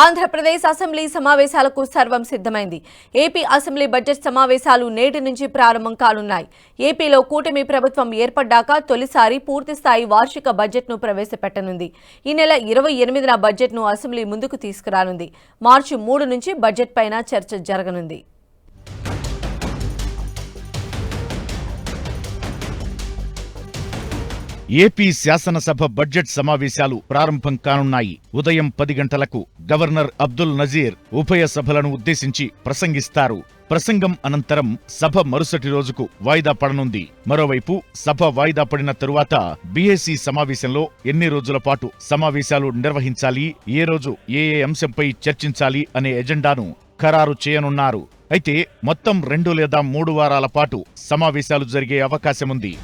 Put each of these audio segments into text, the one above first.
Andhra Pradesh assembly సమావేశాలకు సర్వం సిద్ధమైంది. ఏపీ అసెంబ్లీ బడ్జెట్ సమావేశాలు నేటి నుంచి ప్రారంభం కానున్నాయి. ఏపీలో కూటమి ప్రభుత్వం ఏర్పడ్డాక తొలిసారి పూర్తిస్థాయి వార్షిక బడ్జెట్ను ప్రవేశపెట్టనుంది. ఈ నెల ఇరవై ఎనిమిదిన బడ్జెట్ను అసెంబ్లీ ముందుకు తీసుకురానుంది. మార్చి మూడు నుంచి బడ్జెట్ పైన చర్చ జరగనుంది. ఏపీ శాసనసభ బడ్జెట్ సమావేశాలు ప్రారంభం కానున్నాయి. ఉదయం పది గంటలకు గవర్నర్ అబ్దుల్ నజీర్ ఉభయ సభలను ఉద్దేశించి ప్రసంగిస్తారు. ప్రసంగం అనంతరం సభ మరుసటి రోజుకు వాయిదా పడనుంది. మరోవైపు సభ వాయిదా పడిన తరువాత బీఏసీ సమావేశంలో ఎన్ని రోజుల పాటు సమావేశాలు నిర్వహించాలి ఏ రోజు ఏ ఏ అంశంపై చర్చించాలి అనే ఎజెండాను ఖరారు చేయనున్నారు. అయితే మొత్తం రెండు లేదా మూడు వారాల పాటు సమావేశాలు జరిగే అవకాశముంది.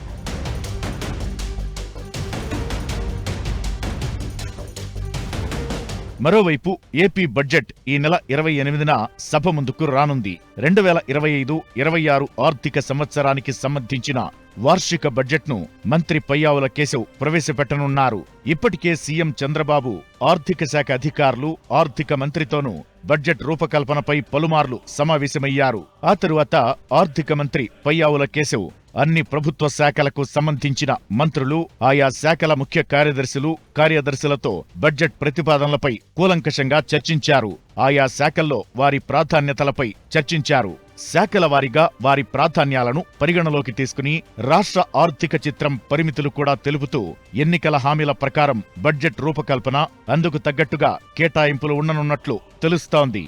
మరోవైపు ఏపీ బడ్జెట్ ఈ నెల ఇరవై ఎనిమిదిన సభ ముందుకు రానుంది. రెండు వేల ఇరవై ఐదు ఇరవై ఆరు ఆర్థిక సంవత్సరానికి సంబంధించిన వార్షిక బడ్జెట్ను మంత్రి పయ్యావుల కేశవ్ ప్రవేశపెట్టనున్నారు. ఇప్పటికే సీఎం చంద్రబాబు ఆర్థిక శాఖ అధికారులు ఆర్థిక మంత్రితోనూ బడ్జెట్ రూపకల్పనపై పలుమార్లు సమావేశమయ్యారు. ఆ తరువాత ఆర్థిక మంత్రి పయ్యావుల కేశవ్ అన్ని ప్రభుత్వ శాఖలకు సంబంధించిన మంత్రులు ఆయా శాఖల ముఖ్య కార్యదర్శులు కార్యదర్శులతో బడ్జెట్ ప్రతిపాదనలపై కూలంకషంగా చర్చించారు. ఆయా శాఖల్లో వారి ప్రాధాన్యతలపై చర్చించారు. శాఖల వారీగా వారి ప్రాధాన్యాలను పరిగణలోకి తీసుకుని రాష్ట్ర ఆర్థిక చిత్రం పరిమితులు కూడా తెలుపుతూ ఎన్నికల హామీల ప్రకారం బడ్జెట్ రూపకల్పన అందుకు తగ్గట్టుగా కేటాయింపులు ఉండనున్నట్లు తెలుస్తోంది.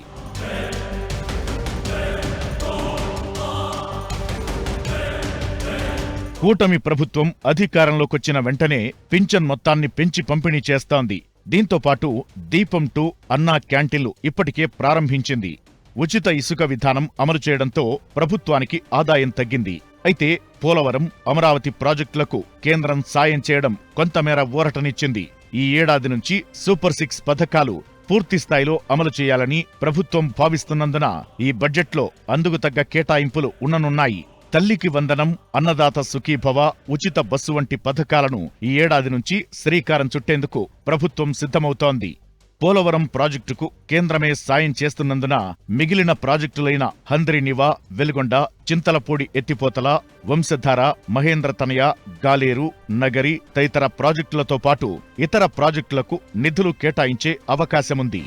కూటమి ప్రభుత్వం అధికారంలోకొచ్చిన వెంటనే పింఛన్ మొత్తాన్ని పెంచి పంపిణీ చేస్తోంది. దీంతో పాటు దీపం టూ అన్నా క్యాంటీన్లు ఇప్పటికే ప్రారంభించింది. ఉచిత ఇసుక విధానం అమలు చేయడంతో ప్రభుత్వానికి ఆదాయం తగ్గింది. అయితే పోలవరం అమరావతి ప్రాజెక్టులకు కేంద్రం సాయం చేయడం కొంతమేర ఊరటనిచ్చింది. ఈ ఏడాది నుంచి సూపర్ సిక్స్ పథకాలు పూర్తి స్థాయిలో అమలు చేయాలని ప్రభుత్వం భావిస్తున్నందున ఈ బడ్జెట్లో అందుకు తగ్గ కేటాయింపులు ఉండనున్నాయి తల్లికి వందనం అన్నదాత సుఖీభవ ఉచిత బస్సు వంటి పథకాలను ఈ ఏడాది నుంచి శ్రీకారం చుట్టేందుకు ప్రభుత్వం సిద్ధమవుతోంది. పోలవరం ప్రాజెక్టుకు కేంద్రమే సాయం చేస్తున్నందున మిగిలిన ప్రాజెక్టులైన హంద్రినివా వెలుగొండ చింతలపూడి ఎత్తిపోతల వంశధార మహేంద్ర తనయ గాలేరు నగరి తదితర ప్రాజెక్టులతో పాటు ఇతర ప్రాజెక్టులకు నిధులు కేటాయించే అవకాశముంది.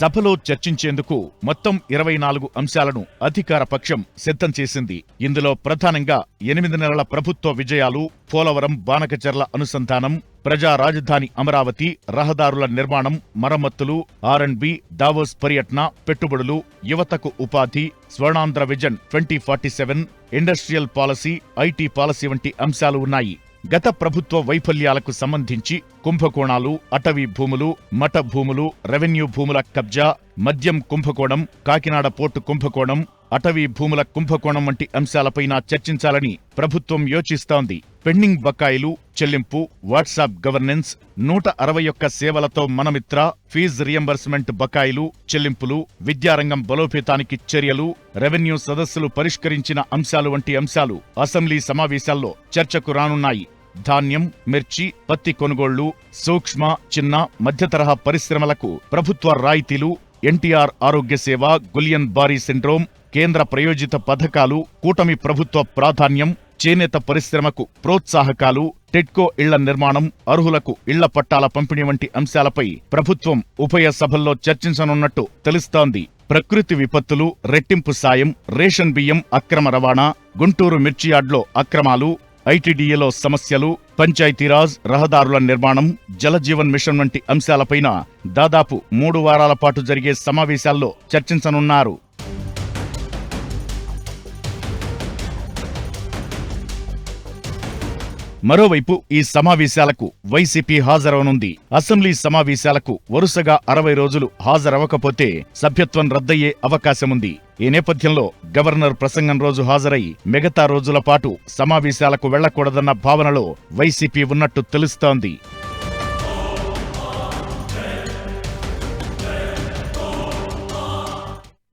సభలో చర్చించేందుకు మొత్తం ఇరవై నాలుగు అంశాలను అధికార పక్షం సిద్ధం చేసింది. ఇందులో ప్రధానంగా ఎనిమిది నెలల ప్రభుత్వ విజయాలు పోలవరం బానకచర్ల అనుసంధానం ప్రజా రాజధాని అమరావతి రహదారుల నిర్మాణం మరమ్మతులు ఆర్ఎండ్బి దావోస్ పర్యటన పెట్టుబడులు యువతకు ఉపాధి Swarnandhra vision twenty forty seven industrial policy IT policy వంటి అంశాలు ఉన్నాయి. గత ప్రభుత్వ వైఫల్యాలకు సంబంధించి కుంభకోణాలు అటవీ భూములు మఠ భూములు రెవెన్యూ భూముల కబ్జా మద్యం కుంభకోణం కాకినాడ పోర్టు కుంభకోణం అటవీ భూముల కుంభకోణం వంటి అంశాలపైన చర్చించాలని ప్రభుత్వం యోచిస్తోంది. పెండింగ్ బకాయిలు చెల్లింపు వాట్సాప్ గవర్నెన్స్ నూట అరవై ఒక్క సేవలతో మనమిత్ర ఫీజు రియంబర్స్మెంట్ బకాయిలు చెల్లింపులు విద్యారంగం బలోపేతానికి చర్యలు రెవెన్యూ సదస్సులు పరిష్కరించిన అంశాలు వంటి అంశాలు అసెంబ్లీ సమావేశాల్లో చర్చకు రానున్నాయి. ధాన్యం మిర్చి పత్తి కొనుగోళ్ళు సూక్ష్మ చిన్న మధ్యతరహా పరిశ్రమలకు ప్రభుత్వ రాయితీలు ఎన్టీఆర్ ఆరోగ్య సేవ గులియన్ బారీ సిండ్రోమ్ కేంద్ర ప్రయోజిత పథకాలు కూటమి ప్రభుత్వ ప్రాధాన్యం చేనేత పరిశ్రమకు ప్రోత్సాహకాలు టెట్కో ఇళ్ళ నిర్మాణం అర్హులకు ఇళ్ళ పట్టాల పంపిణీ వంటి అంశాలపై ప్రభుత్వం ఉభయ సభల్లో చర్చించనున్నట్టు తెలుస్తోంది. ప్రకృతి విపత్తులు రెట్టింపు సాయం రేషన్ బియ్యం అక్రమ రవాణా గుంటూరు మిర్చియార్డ్లో అక్రమాలు ఐటీడీఏలో సమస్యలు పంచాయతీరాజ్ రహదారుల నిర్మాణం జలజీవన్ మిషన్ వంటి అంశాలపైన దాదాపు మూడు వారాల పాటు జరిగే సమావేశాల్లో చర్చించనున్నారు. మరోవైపు ఈ సమావేశాలకు వైసీపీ హాజరవనుంది. అసెంబ్లీ సమావేశాలకు వరుసగా అరవై రోజులు హాజరవకపోతే సభ్యత్వం రద్దయ్యే అవకాశముంది. ఈ నేపథ్యంలో గవర్నర్ ప్రసంగం రోజు హాజరై మిగతా రోజుల పాటు సమావేశాలకు వెళ్ళకూడదన్న భావనలో వైసీపీ ఉన్నట్టు తెలుస్తోంది.